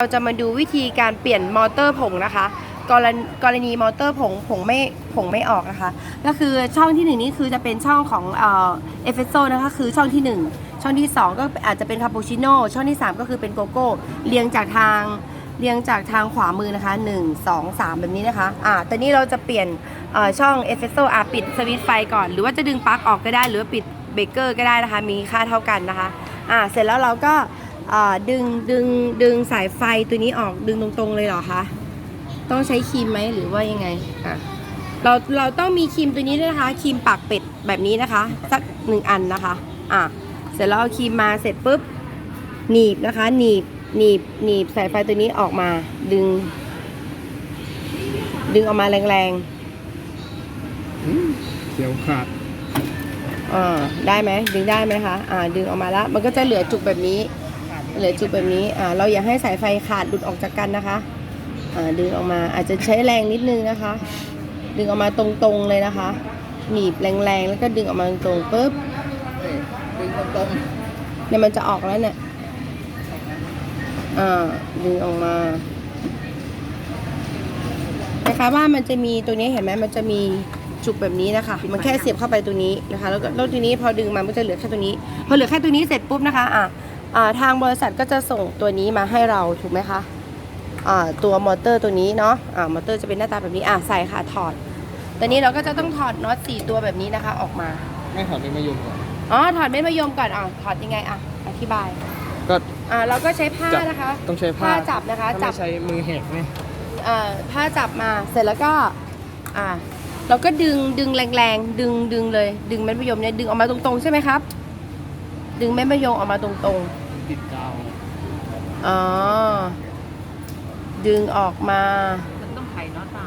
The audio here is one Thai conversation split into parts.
เราจะมาดูวิธีการเปลี่ยนมอเตอร์ผงนะคะ กรณีกรณีมอเตอร์ผงผงไม่ผงไม่ออกนะคะ ก็คือช่องที่หนึ่งนี่คือจะเป็นช่องของเอเฟเฟโซนะคะคือช่องที่หนึ่งช่องที่สองก็อาจจะเป็นคาปูชิโน่ช่องที่สามก็คือเป็นโกโก้เรียงจากทางเรียงจากทางขวามือนะคะหนึ่งสองสามแบบนี้นะคะอ่าตอนนี้เราจะเปลี่ยนช่องเอฟเฟโซอะปิดสวิตช์ไฟก่อน หรือว่าจะดึงปลั๊กออกก็ได้ หรือปิดเบรกเกอร์ก็ได้นะคะ มีค่าเท่ากันนะคะอ่าเสร็จแล้วเราก็ ดึงดึงดึงสายไฟตัวนี้ออกดึงตรงๆเลยเหรอคะต้องใช้ครีมไหมหรือว่ายังไงอะเราเราต้องมีครีมตัวนี้ด้วยนะคะครีมปากเป็ดแบบนี้นะคะ สักหนึ่งอันนะคะอะเสร็จแล้วเอาครีมมาเสร็จปุ๊บหนีบนะคะ หนีบหนีบหนีบสายไฟตัวนี้ออกมา ดึง ดึงออกมาแรงอืมเสียวขาดๆอ่าได้ไหมดึงได้ไหมคะอ่าดึงออกมาแล้ว มันก็จะเหลือจุกแบบนี้ เหลือจุดแบบนี้อ่าเราอย่าให้สายไฟขาดหลุดออกจากกันนะคะอ่าดึงออกมาอาจจะใช้แรงนิดนึงนะคะ ดึงออกมาตรงๆเลยนะคะ หนีบแรงๆแล้วก็ดึงออกมาตรงๆปุ๊บนี่ดึงตรงเนี่ยมันจะออกแล้วเนี่ยอ่าดึงออกมานะคะว่ามันจะมีตัวนี้เห็นไหมมันจะมีจุกแบบนี้นะคะ มันแค่เสียบเข้าไปตัวนี้นะคะ แล้วก็แล้วทีนี้พอดึงมามันจะเหลือแค่ตัวนี้ พอเหลือแค่ตัวนี้เสร็จปุ๊บนะคะ อ่าอ่า ทางบริษัทก็จะส่งตัวนี้มาให้เราถูกไหมคะอ่าตัวมอเตอร์ตัวนี้เนาะอ่ามอเตอร์จะเป็นหน้าตาแบบนี้อ่าใส่ค่ะถอดตอนนี้เราก็จะต้องถอดน็อตสี่ตัวแบบนี้นะคะออกมาๆไม่ถอดเป็นมะยมก่อนอ๋อถอดเม็ดมะยมก่อนอ่าถอดยังไงอะอธิบายก็อ่าเราก็ใช้ผ้าจับนะคะ ต้องใช้ผ้าผ้าจับนะคะถ้าจัไม่บใช้มือแหกนี่เอ่อผ้าจับมาเสร็จแล้วก็อ่าเราก็ดึงดึงแรงๆดึงดึงเลย ดึงเม็ดมะยมเนี่ยดึงออกมาตรงๆใช่ไหมครับ ดึงเม็ดมะยมออกมาตรงติดกาวๆ อ๋อ ดึงออกมา มันต้องไขน็อตเปล่า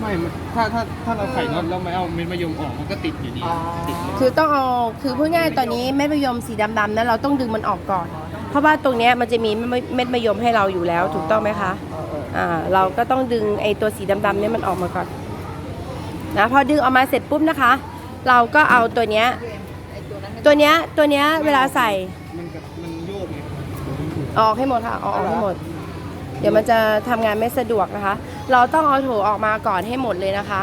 ไม่มันถ้าถ้าถ้าเราไขน็อตแล้วไม่เอาเม็ดมะยมออกมันก็ติดอยู่ดีอ๋อ ติดเลยคือต้องเอา คือพูดง่ายๆตอนนี้เม็ดมะยมสีดำๆนั้นเราต้องดึงมันออกก่อน เพราะว่าตรงเนี้ยมันจะมีเม็ดมะยมให้เราอยู่แล้วถูกต้องไหมคะ อ่า เราก็ต้องดึงไอ้ตัวสีดำๆเนี่ยมันออกมาก่อน นะ พอดึงออกมาเสร็จปุ๊บนะคะ เราก็เอาตัวเนี้ย ตัวเนี้ยตัวเนี้ยเวลาใส่ มันกับมันโยกไงออกให้หมดค่ะเอาออกให้หมด เดี๋ยวมันจะทำงานไม่สะดวกนะคะ เราต้องเอาโถออกมาก่อนให้หมดเลยนะคะ